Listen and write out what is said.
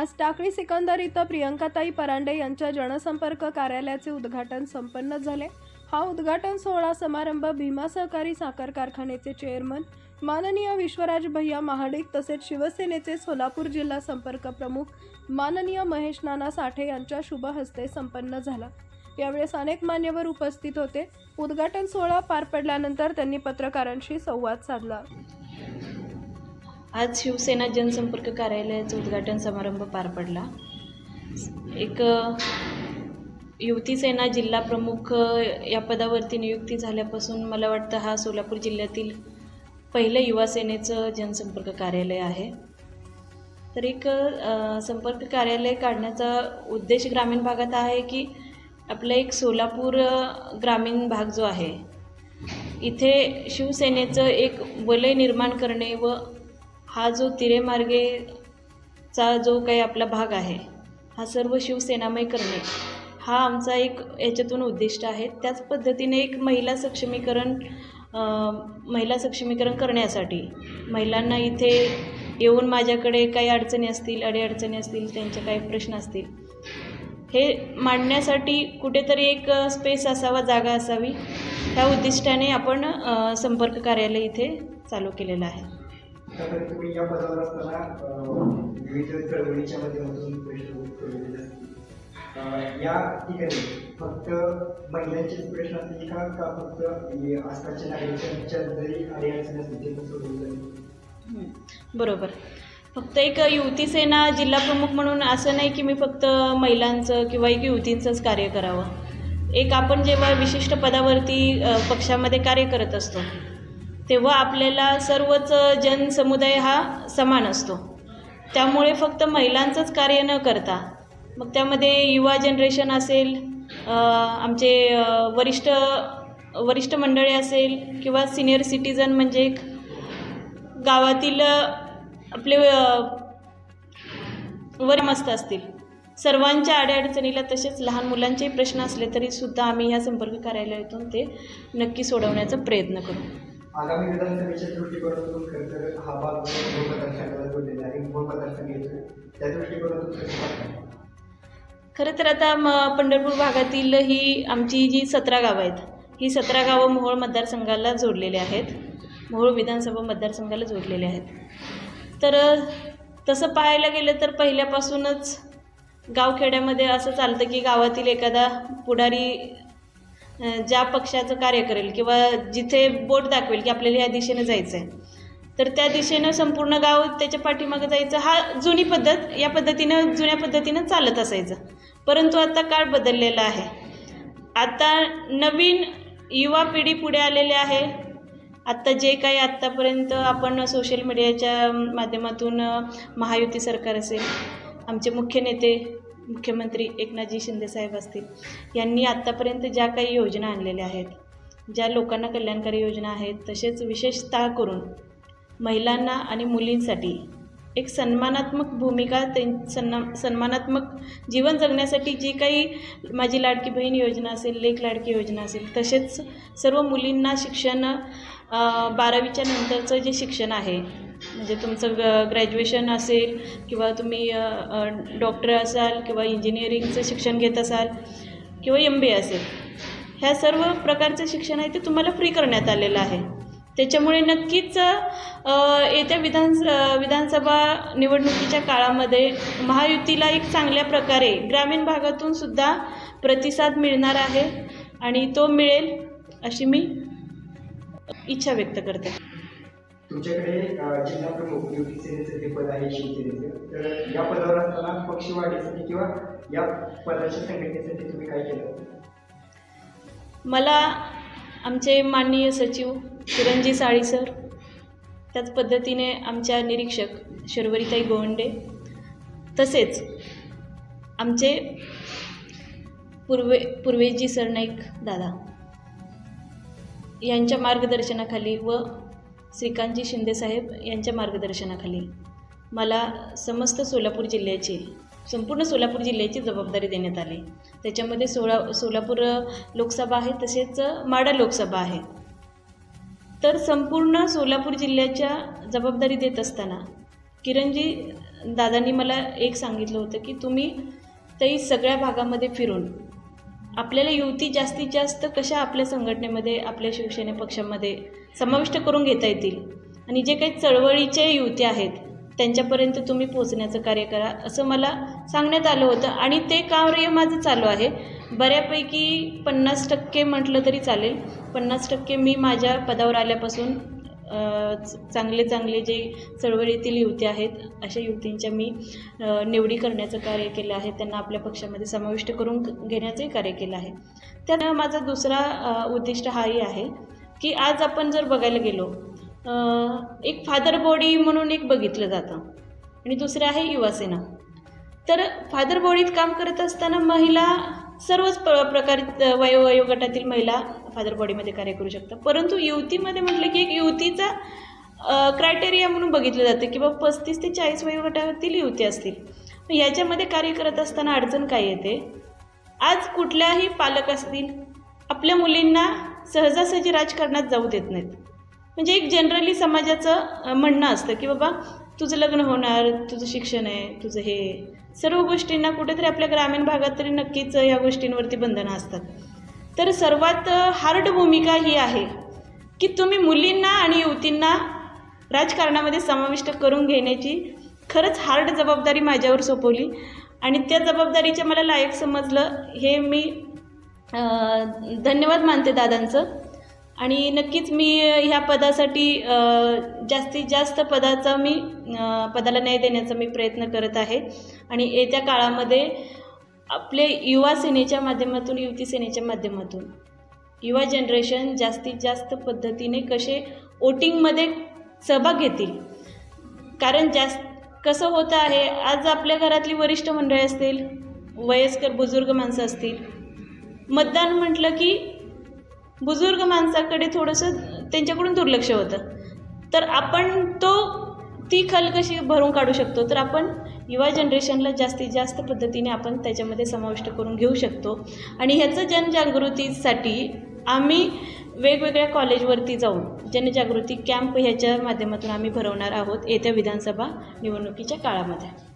आज टाकळी सिकंदर इथं प्रियंकाताई परांडे यांच्या जनसंपर्क कार्यालयाचे उद्घाटन संपन्न झाले. हा उद्घाटन सोहळा समारंभ भीमा सहकारी साखर कारखान्याचे चेअरमन माननीय विश्वराज भैया महाडिक तसेच शिवसेनेचे सोलापूर जिल्हा संपर्क प्रमुख माननीय महेश नाना साठे यांच्या शुभ हस्ते संपन्न झाला. यावेळेस अनेक मान्यवर उपस्थित होते. उद्घाटन सोहळा पार पडल्यानंतर त्यांनी पत्रकारांशी संवाद साधला. आज शिवसेना जनसंपर्क कार्यालयाचा उद्घाटन समारंभ पार पडला. एक युवती सेना जिल्हा प्रमुख या पदावरती नियुक्ती झाल्यापासून मला वाटतं हा सोलापूर जिल्ह्यातील पहिलं युवा सेनेचं जनसंपर्क कार्यालय आहे. तर एक संपर्क कार्यालय काढण्याचा उद्देश ग्रामीण भागात आहे की आपलं एक सोलापूर ग्रामीण भाग जो आहे इथे शिवसेनेचं एक वलय निर्माण करणे व हा जो तिरेमार्गेचा जो काही आपला भाग आहे हा सर्व शिवसेनामय करणे हा आमचा एक याच्यातून उद्दिष्ट आहे. त्याच पद्धतीने एक महिला सक्षमीकरण महिला सक्षमीकरण करण्यासाठी महिलांना इथे येऊन माझ्याकडे काही अडचणी असतील अडीअडचणी असतील त्यांचे काही प्रश्न असतील हे मांडण्यासाठी कुठेतरी एक स्पेस असावा जागा असावी. ह्या उद्दिष्टाने आपण संपर्क कार्यालय इथे चालू केलेलं आहे. तर तुम्ही या पदावर असताना विविध चळवळीच्या माध्यमातून प्रश्न केलेले असतील. या ठिकाणी फक्त महिलांचेच प्रश्न असतील का? का फक्त हे आसपासच्या नागरिकांच्या जरी अडीअडचणी असतील ते पण सोडवले बरोबर. फक्त एक युवती सेना जिल्हा प्रमुख म्हणून असं नाही की मी फक्त महिलांचं किंवा एक युवतींचंच कार्य करावं. एक आपण जेव्हा विशिष्ट पदावरती पक्षामध्ये कार्य करत असतो तेव्हा आपल्याला सर्वच जनसमुदाय हा समान असतो. त्यामुळे फक्त महिलांचंच कार्य न करता मग त्यामध्ये युवा जनरेशन असेल आमचे वरिष्ठ वरिष्ठ मंडळी असेल किंवा सिनियर सिटीजन म्हणजे एक गावातील आपले वर मस्त असतील. सर्वांच्या अडीअडचणीला तसेच लहान मुलांचेही प्रश्न असले तरी सुद्धा आम्ही ह्या संपर्क कार्यालयातून ते नक्की सोडवण्याचा प्रयत्न करू. आगामी विधानसभेच्या दृष्टिकोनातून खरं तर हा भाग मतदारसंघाला जोडलेला आहे. उपमतदारसंघ येतो त्या दृष्टिकोनातून खरं तर आता म पंढरपूर भागातील ही आमची जी सतरा गावं आहेत ही सतरा गावं मोहोळ मतदारसंघाला जोडलेले आहेत. मोहोळ विधानसभा मतदारसंघाला जोडलेले आहेत. तर तसं पाहायला गेलं तर पहिल्यापासूनच गावखेड्यामध्ये असं चालतं की गावातील एखादा पुढारी ज्या पक्षाचं कार्य करेल किंवा जिथे बोट दाखवेल की आपल्याला या दिशेने जायचं आहे तर त्या दिशेनं संपूर्ण गाव त्याच्या पाठीमागं जायचं. हा जुनी पद्धत या पद्धतीनं जुन्या पद्धतीनं चालत असायचं. परंतु आता काळ बदललेला आहे. आता नवीन युवा पिढी पुढे आलेली आहे. आत्ता जे काही आत्तापर्यंत आपण सोशल मीडियाच्या माध्यमातून महायुती सरकार असेल आमचे मुख्य नेते मुख्यमंत्री एकनाथजी शिंदेसाहेब असतील यांनी आत्तापर्यंत ज्या काही योजना आणलेल्या आहेत ज्या लोकांना कल्याणकारी योजना आहेत तसेच विशेषतः करून महिलांना आणि मुलींसाठी एक सन्मानात्मक भूमिका त्यां सन्ना सन्मानात्मक जीवन जगण्यासाठी जी काही माझी लाडकी बहीण योजना असेल लेख लाडकी योजना असेल तसेच सर्व मुलींना शिक्षण बारावीच्या नंतरचं जे शिक्षण आहे म्हणजे तुमचं ग ग्रॅज्युएशन असेल किंवा तुम्ही डॉक्टर असाल किंवा इंजिनिअरिंगचं शिक्षण घेत असाल किंवा एम बी ए असेल ह्या सर्व प्रकारचं शिक्षण आहे ते तुम्हाला फ्री करण्यात आलेलं आहे. त्याच्यामुळे नक्कीच येत्या विधान विधानसभा निवडणुकीच्या काळामध्ये महायुतीला एक चांगल्या प्रकारे ग्रामीण भागातून सुद्धा प्रतिसाद मिळणार आहे आणि तो मिळेल अशी मी इच्छा व्यक्त करते. तुमच्याकडे जिल्हा प्रमुख युवती सेनेचं जे पद आहे शिवसेनेचं तर या पदावर असताना पक्ष वाढीसाठी किंवा या पदाच्या संघटनेसाठी तुम्ही काय केलं? मला आमचे माननीय सचिव चिरंजी साळी सर त्याच पद्धतीने आमच्या निरीक्षक शर्वरीताई गोवंडे तसेच आमचे पूर्वे पूर्वेजी सरनाईक दादा यांच्या मार्गदर्शनाखाली व श्रीकांतजी शिंदेसाहेब यांच्या मार्गदर्शनाखाली. मला समस्त सोलापूर जिल्ह्याची संपूर्ण सोलापूर जिल्ह्याची जबाबदारी देण्यात आली. त्याच्यामध्ये सोळा सोलापूर लोकसभा आहे तसेच माडा लोकसभा आहे. तर संपूर्ण सोलापूर जिल्ह्याच्या जबाबदारी देत असताना किरणजी दादांनी मला एक सांगितलं होतं की तुम्ही तरी सगळ्या भागामध्ये फिरून आपल्याला युवती जास्तीत जास्त कशा आपल्या संघटनेमध्ये आपल्या शिवसेने पक्षामध्ये समाविष्ट करून घेता येतील? आणि जे काही चळवळीचे युवती आहेत त्यांच्यापर्यंत तुम्ही पोचण्याचं कार्य करा असं मला सांगण्यात आलं होतं. आणि ते कार्य माझं चालू आहे. बऱ्यापैकी पन्नास टक्के म्हटलं तरी चालेल. पन्नास टक्के मी माझ्या पदावर आल्यापासून चांगले चांगले जे चळवळीतील युवती आहेत अशा युवतींच्या मी निवडी करण्याचं कार्य केलं आहे. त्यांना आपल्या पक्षामध्ये समाविष्ट करून घेण्याचंही कार्य केलं आहे. त्यानं माझा दुसरा उद्दिष्ट हाही आहे की आज आपण जर बघायला गेलो एक फादर बॉडी म्हणून एक बघितलं जातं आणि दुसरं आहे युवासेना तर फादर बॉडीत काम करत असताना महिला सर्वच प्र प्रकार वयो वयोगटातील महिला फादर बॉडीमध्ये कार्य करू शकतात. परंतु युवतीमध्ये म्हटलं की एक युवतीचा क्रायटेरिया म्हणून बघितलं जातं की बाबा पस्तीस ते चाळीस वयोगटातील युवती असतील. मग याच्यामध्ये कार्य करत असताना अडचण काय येते? आज कुठल्याही पालक असतील आपल्या मुलींना सहजासहजी राजकारणात जाऊ देत नाहीत. म्हणजे एक जनरली समाजाचं म्हणणं असतं की बाबा तुझं लग्न होणार तुझं शिक्षण आहे तुझं हे सर्व गोष्टींना कुठेतरी आपल्या ग्रामीण भागात तरी नक्कीच या गोष्टींवरती बंधनं असतात. तर सर्वात हार्ड भूमिका ही आहे की तुम्ही मुलींना आणि युवतींना राजकारणामध्ये समाविष्ट करून घेण्याची खरंच हार्ड जबाबदारी माझ्यावर सोपवली. आणि त्या जबाबदारीच्या मला लायक समजलं हे मी धन्यवाद मानते दादांचं. आणि नक्कीच मी ह्या पदासाठी जास्तीत जास्त पदाचा मी पदाला न्याय देण्याचा मी प्रयत्न करत आहे. आणि येत्या काळामध्ये आपले युवा सेनेच्या माध्यमातून युवती सेनेच्या माध्यमातून युवा जनरेशन जास्तीत जास्त पद्धतीने कसे वोटिंगमध्ये सहभाग घेतील. कारण जास्त कसं होतं आहे आज आपल्या घरातली वरिष्ठ मंडळी असतील वयस्कर बुजुर्ग माणसं असतील मतदान म्हटलं की बुजुर्ग माणसाकडे थोडंसं त्यांच्याकडून दुर्लक्ष होतं. तर आपण तो ती खल कशी भरून काढू शकतो? तर आपण युवा जनरेशनला जास्तीत जास्त पद्धतीने आपण त्याच्यामध्ये समाविष्ट करून घेऊ शकतो. आणि ह्याचं जनजागृतीसाठी आम्ही वेगवेगळ्या कॉलेजवरती जाऊन जनजागृती कॅम्प ह्याच्या माध्यमातून आम्ही भरवणार आहोत येत्या विधानसभा निवडणुकीच्या काळामध्ये.